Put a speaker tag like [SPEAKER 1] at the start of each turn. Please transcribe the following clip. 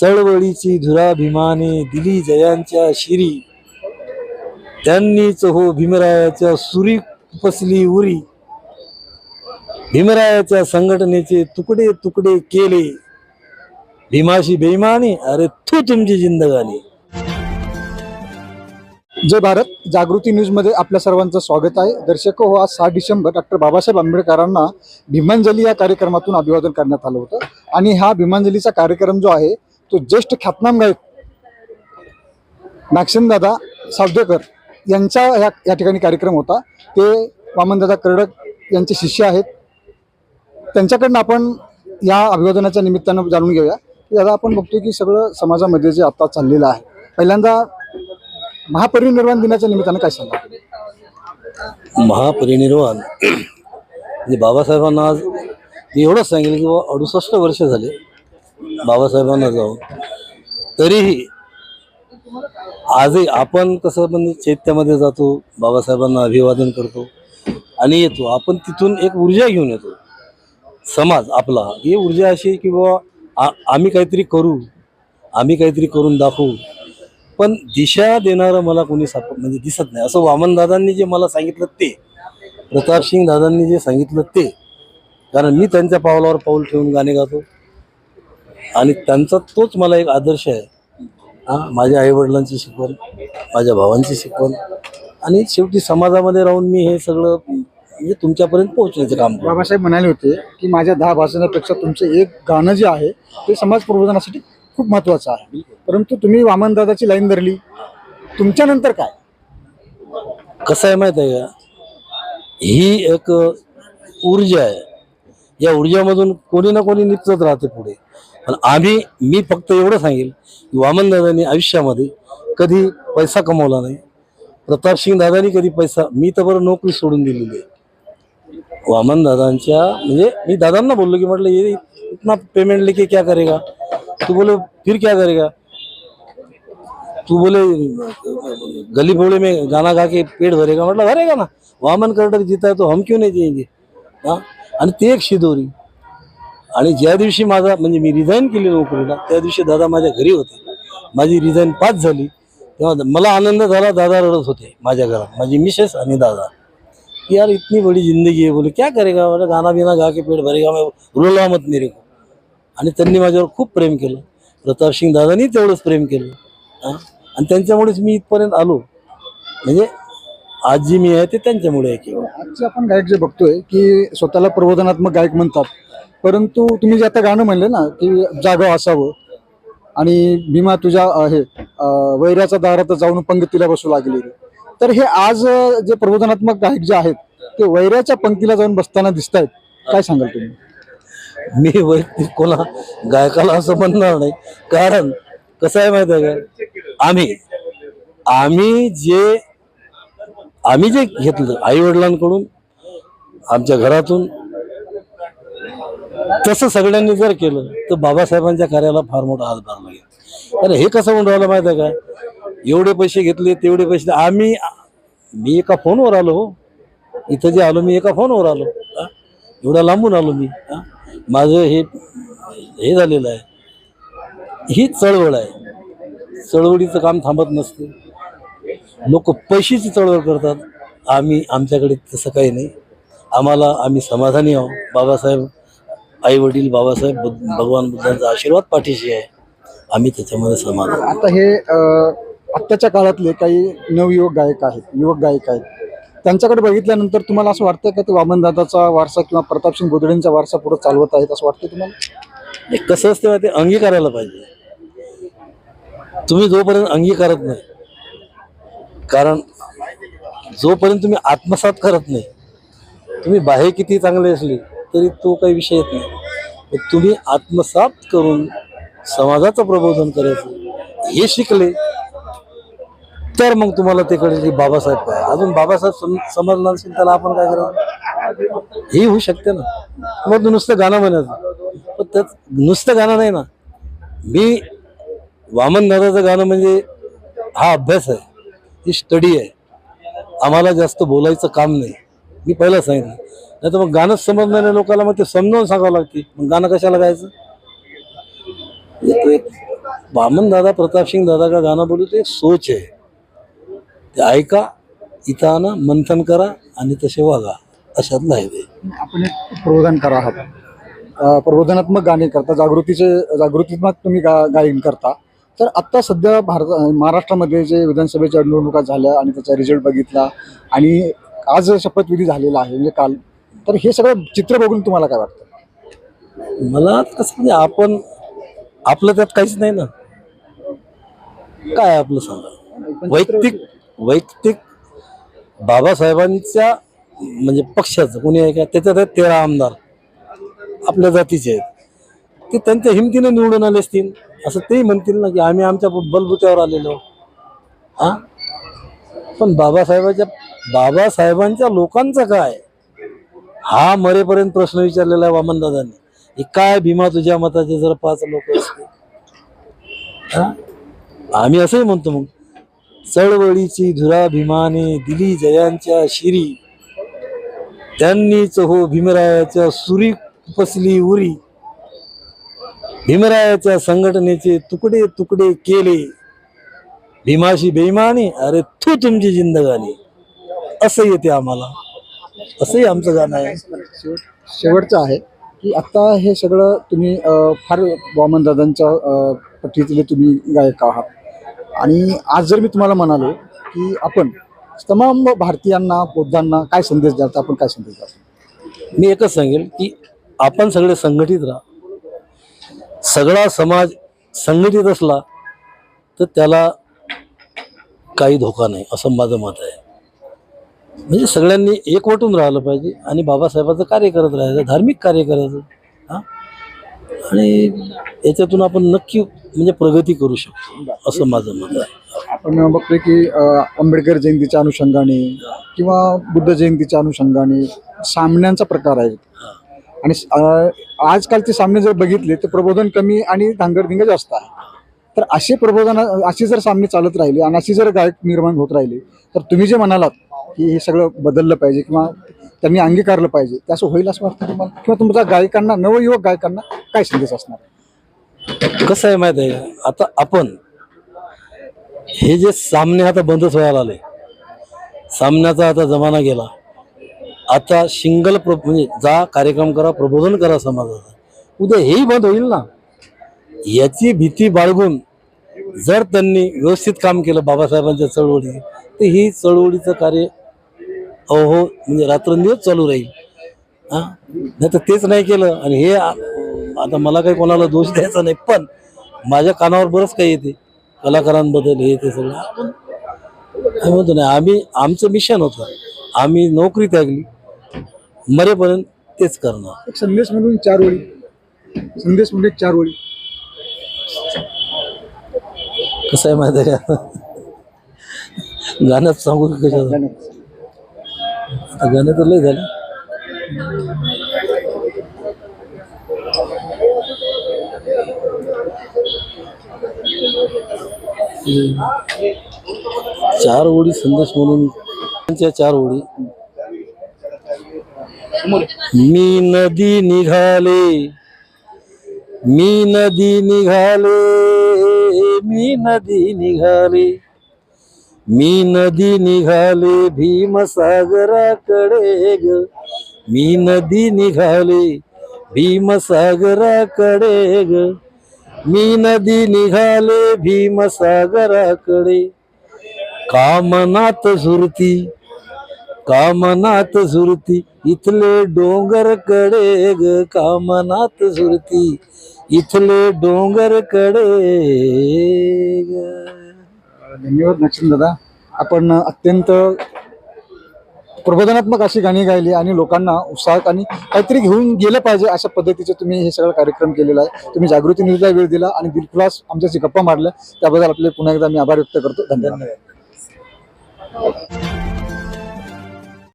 [SPEAKER 1] चळवळीची धुराभिमाने दिली जयांच्या शिरी. त्यांनीच हो भीमरायाच्या सुरी उपसली उरी. भीमरायाच्या संघटनेचे तुकडे तुकडे केले. भीमाशी बेईमानी अरे तू तुमची जिंदगानी
[SPEAKER 2] जय भारत. जागृती न्यूजमध्ये आपल्या सर्वांचं स्वागत आहे. दर्शक हो आज सहा डिसेंबर डॉक्टर बाबासाहेब आंबेडकरांना भीमांजली या कार्यक्रमातून अभिवादन करण्यात आलं होतं. आणि हा भीमांजलीचा कार्यक्रम जो आहे तो ज्येष्ठ ख्यातनाम गायक दादा सावदेकर यांचा या या ठिकाणी कार्यक्रम होता. ते वामनदादा कर्डक यांचे शिष्य आहेत. त्यांच्याकडनं आपण या अभिवादनाच्या निमित्तानं जाणून घेऊया. की दादा आपण बघतो की सगळं समाजामध्ये जे आता चाललेलं आहे पहिल्यांदा महापरिनिर्वाण दिनाच्या निमित्तानं काय सांगा?
[SPEAKER 1] महापरिनिर्वाण. म्हणजे बाबासाहेबांना आज एवढंच सांगेल की बाबा अडुसष्ट वर्ष झाले. बाबासाहेबांना जाऊन तरीही आजही आपण कसं म्हणजे चैत्यामध्ये जातो बाबासाहेबांना अभिवादन करतो आणि येतो. आपण तिथून एक ऊर्जा घेऊन येतो. समाज आपला ही ऊर्जा अशी की बाबा आ- आम्ही काहीतरी करू आम्ही काहीतरी करून दाखवू. पण दिशा देणारं मला कोणी साप म्हणजे दिसत नाही. असं वामन दादांनी जे मला सांगितलं ते प्रतापसिंग दादांनी जे सांगितलं ते कारण मी त्यांच्या पावलावर पाऊल ठेवून गाणे गातो. आणि त्यांचा तोच मला एक आदर्श आहे. हा माझ्या आईवडिलांची शिकवण माझ्या भावांची शिकवण आणि शेवटी समाजामध्ये राहून मी हे सगळं म्हणजे तुमच्यापर्यंत पोहोचण्याचं काम करतो.
[SPEAKER 2] बाबासाहेब म्हणाले होते की माझ्या दहा भाषणापेक्षा तुमचं एक गाणं जे आहे ते समाज प्रबोधनासाठी खूप महत्वाचं आहे. परंतु तुम्ही वामनदादाची लाईन धरली. तुमच्यानंतर काय?
[SPEAKER 1] कसं आहे माहीत आहे का? ही एक ऊर्जा आहे. या ऊर्जामधून कोणी ना कोणी निघत राहते पुढे. पण आम्ही मी फक्त एवढं सांगेल की वामन दादांनी आयुष्यामध्ये कधी पैसा कमवला नाही. प्रताप सिंग दादांनी कधी पैसा मी तर बरं नोकरी सोडून दिलेली आहे. वामन दादांच्या म्हणजे मी दादांना बोललो की म्हटलं ये इतना पेमेंट लेके क्या करेगा? तू बोले फिर क्या करेगा? तू बोले गली बोले में गाना गा के पेट भरेगा. म्हटलं भरेगा ना? वामन कर्टक जीता है तो हम क्यों नाही देंगे हा? आणि ते एक शिदोरी. आणि ज्या दिवशी माझा म्हणजे मी रिझाईन केली नोकरीला त्या दिवशी दादा माझ्या घरी होते. माझी रिझाईन पास झाली. तेव्हा मला आनंद झाला दादा रडत होते माझ्या घरात. माझी मिसेस आणि दादा. की यार इतनी बड़ी जिंदगी है बोले क्या करेगा बोले गाना बिना गा के पेट भरेगा मैं रुला मत मेरे को. आणि त्यांनी माझ्यावर खूप प्रेम केलं. प्रताप सिंग दादांनी तेवढंच प्रेम केलं. आणि त्यांच्यामुळेच मी इथपर्यंत आलो. म्हणजे आज जी मी आहे ते त्यांच्यामुळे आहे केवळ.
[SPEAKER 2] आजचे आपण गायक जे बघतोय की स्वतःला प्रबोधनात्मक गायक म्हणतात. परंतु तुम्ही जे आता गाणं म्हणले ना की जागं असावं आणि भीमा तुझ्या हे वैराच्या दारात जाऊन पंक्तीला बसू लागली. तर हे आज जे प्रबोधनात्मक गायक जे आहेत ते वैऱ्याच्या पंक्तीला जाऊन बसताना दिसत आहेत काय सांगाल तुम्ही?
[SPEAKER 1] मी वैयक्तिक कोणा गायकाला असं म्हणणार नाही. कारण कसं आहे माहिती आहे का? आम्ही आम्ही जे आम्ही जे घेतलं आई वडिलांकडून आमच्या घरातून तसं सगळ्यांनी जर केलं तर बाबासाहेबांच्या कार्याला फार मोठा हातभार लागेल. अरे हे कसं म्हणून राहिलं माहिती आहे का? एवढे पैसे घेतले तेवढे पैसे. आम्ही मी एका फोनवर आलो हो. इथं जे आलो मी एका फोनवर आलो. हा? एवढा लांबून आलो मी. माझं हे हे झालेलं आहे. ही चळवळ आहे. चळवळीचं काम थांबत नसते. लोक पैशाची चळवळ करतात. आम्ही आमच्याकडे तसं काही नाही. आम्हाला आम्ही समाधानी आहोत. बाबासाहेब आई वडील बाबासाहेब बुद्ध- भगवान बुद्धांचा आशीर्वाद पाठीशी आहे. आम्ही त्याच्यामध्ये समाधान
[SPEAKER 2] आता हे अं, आत्ताच्या काळातले काही नवयुवक गायक आहेत युवक गायक आहेत. त्यांच्याकडे बघितल्यानंतर तुम्हाला असं वाटतं का ते वामनदादाचा वारसा किंवा प्रतापसिंग बोदडेंचा वारसा पुढे चालवत आहेत असं वाटतं तुम्हाला?
[SPEAKER 1] हे कसं असते आहे? अंगीकारायला पाहिजे. तुम्ही जोपर्यंत अंगीकारत नाही कारण जोपर्यंत तुम्ही आत्मसात करत नाही तुम्ही बाहेर किती चांगले असले तरी तो काही विषय येत नाही. तुम्ही आत्मसात करून समाजाचं प्रबोधन करायचं हे शिकले तर मग तुम्हाला ते कळेल की बाबासाहेब काय अजून बाबासाहेब सम समजला नसेल त्याला आपण काय करायचं हे होऊ शकते ना. मग नुसतं गाणं म्हणायचं. पण त्यात नुसतं गाणं नाही ना. मी वामन दादाचं गाणं म्हणजे हा अभ्यास आहे. ही स्टडी आहे. आम्हाला जास्त बोलायचं काम नाही. मी पहिला सांगितलं नाही तर मग गाणंच समजणाऱ्या लोकांना मग ते समजावून सांगावं लागते. मग गाणं कशाला गायचं? बामन दादा एक सिंग दादा दादा का गाणं बोलू ते सोच आहे. ते ऐका इथं आणा मंथन करा आणि तसे वागा. अशातलं आहे ते.
[SPEAKER 2] आपण एक प्रबोधनकार आहात. प्रबोधनात्मक गाणे करता जागृतीचे जागृतीत्मक तुम्ही गा गायन करता. तर आत्ता सध्या भारत महाराष्ट्रामध्ये जे विधानसभेच्या निवडणुका झाल्या आणि त्याचा रिझल्ट बघितला आणि आज शपथविधी झालेला आहे म्हणजे काल. तर हे सगळं चित्र बघून तुम्हाला काय वाटतं?
[SPEAKER 1] मला कसं म्हणजे आपण आपलं त्यात काहीच नाही ना. काय आपलं सांगा? वैयक्तिक वैयक्तिक बाबासाहेबांच्या म्हणजे पक्षाचं कोणी आहे का? त्याच्यात आहेत तेरा आमदार. आपल्या जातीचे आहेत. ते त्यांच्या हिमतीने निवडून आले असतील. असं तेही म्हणतील ना की आम्ही आमच्या बलबुत्यावर आलेलो. हा? पण बाबासाहेबाच्या बाबासाहेबांच्या लोकांचा काय? हा मरेपर्यंत प्रश्न विचारलेला आहे वामनदादांनी. काय भीमा तुझ्या मताचे जर पाच लोक असते हा? आम्ही असंही म्हणतो मग चळवळीची धुरा भीमाने दिली जयांच्या शिरी. त्यांनीच हो भीमरायाच्या सुरी पसली उरी. भीमरायाच्या संघटनेचे तुकडे तुकडे केले. भीमाशी बेईमानी अरे तू तुमची जिंदगाली असं येते आम्हाला. असंही आमचं गाणं आहे.
[SPEAKER 2] शेवट शेवटचं आहे की आत्ता हे सगळं तुम्ही अ, फार वामनदादांच्या अ, पट्टीतले तुम्ही गायक आहात. आणि आज जर मी तुम्हाला म्हणालो की आपण तमाम भारतीयांना बौद्धांना काय संदेश द्याल तर आपण काय संदेश द्याल?
[SPEAKER 1] मी एकच सांगेल की आपण सगळे संघटित राहा. सगळा समाज संघटित असला तर त्याला काही धोका नाही असं माझं मत आहे. म्हणजे सगळ्यांनी एकवटून राहिलं पाहिजे आणि बाबासाहेबाचं कार्य करत राहायचं धार्मिक कार्य करायचं हां? आणि याच्यातून आपण नक्की म्हणजे प्रगती करू शकतो असं माझं मत आहे.
[SPEAKER 2] आपण बघतोय की आंबेडकर जयंतीच्या अनुषंगाने किंवा बुद्ध जयंतीच्या अनुषंगाने सामन्यांचा प्रकार आहे आणि आजकालचे सामने जर बघितले तर प्रबोधन कमी आणि धांगडधिंग जास्त आहे. तर असे प्रबोधन अशी जर सामने चालत राहिले आणि अशी जर गायक निर्माण होत राहिले तर तुम्ही जे म्हणालात की हे सगळं बदललं पाहिजे किंवा त्यांनी अंगीकारलं पाहिजे. ते असं होईल असं वाटतं तुम्हाला? किंवा तुमच्या गायकांना नवयुवक गायकांना काय संदेश असणार?
[SPEAKER 1] कसं आहे माहीत आहे? आता आपण हे जे सामने आता बंदच व्हायला आले. सामन्याचा आता जमाना गेला. आता सिंगल प्र म्हणजे जा कार्यक्रम करा प्रबोधन करा समाजाचा. उद्या हेही बंद होईल ना? याची भीती बाळगून जर त्यांनी व्यवस्थित काम केलं बाबासाहेबांच्या चळवळी तर ही चळवळीचं कार्य अहो म्हणजे रात्रंदिवस चालू राहील. हा? नाही तर तेच नाही केलं. आणि हे आता मला काही कोणाला दोष द्यायचा नाही पण माझ्या कानावर बरंच काही येते. कलाकारांबद्दल हे ते सगळं. आपण म्हणतो नाही आम्ही आमचं मिशन होतं. आम्ही नोकरी त्यागली. मरेपर्यंत तेच करणार.
[SPEAKER 2] एक संदेश म्हणून चार ओळी. संदेश म्हणजे चार ओळी.
[SPEAKER 1] कसं आहे माहिती आहे का? गाण्यात सांगू की कशाचं? आता गाणं तर लय झालं. चार ओळी संदेश म्हणून त्यांच्या चार ओळी. मी नदी निघाले मी नदी निघाले मी नदी निघाले. मी नदी निघाले भीमसागराकडे ग. मी नदी निघाले भीमसागराकडे ग. मी नदी निघाले भीमसागराकडे. कामनात सुरती कामनात सुरती इथले डोंगरकडे ग. कामनात सुरती इथले डोंगरकडे ग.
[SPEAKER 2] धन्यवाद नक्षिन दादा आपण अत्यंत प्रबोधनात्मक अशी गाणी गायली आणि लोकांना उत्साहात आणि काहीतरी घेऊन गेलं पाहिजे अशा पद्धतीचे तुम्ही हे सगळं कार्यक्रम केलेला आहे. तुम्ही जागृती न्यूजला वेळ दिला आणि दिलखुलास आमच्याशी गप्पा मारल्या. त्याबद्दल आपले पुन्हा एकदा मी आभार व्यक्त करतो. धन्यवाद.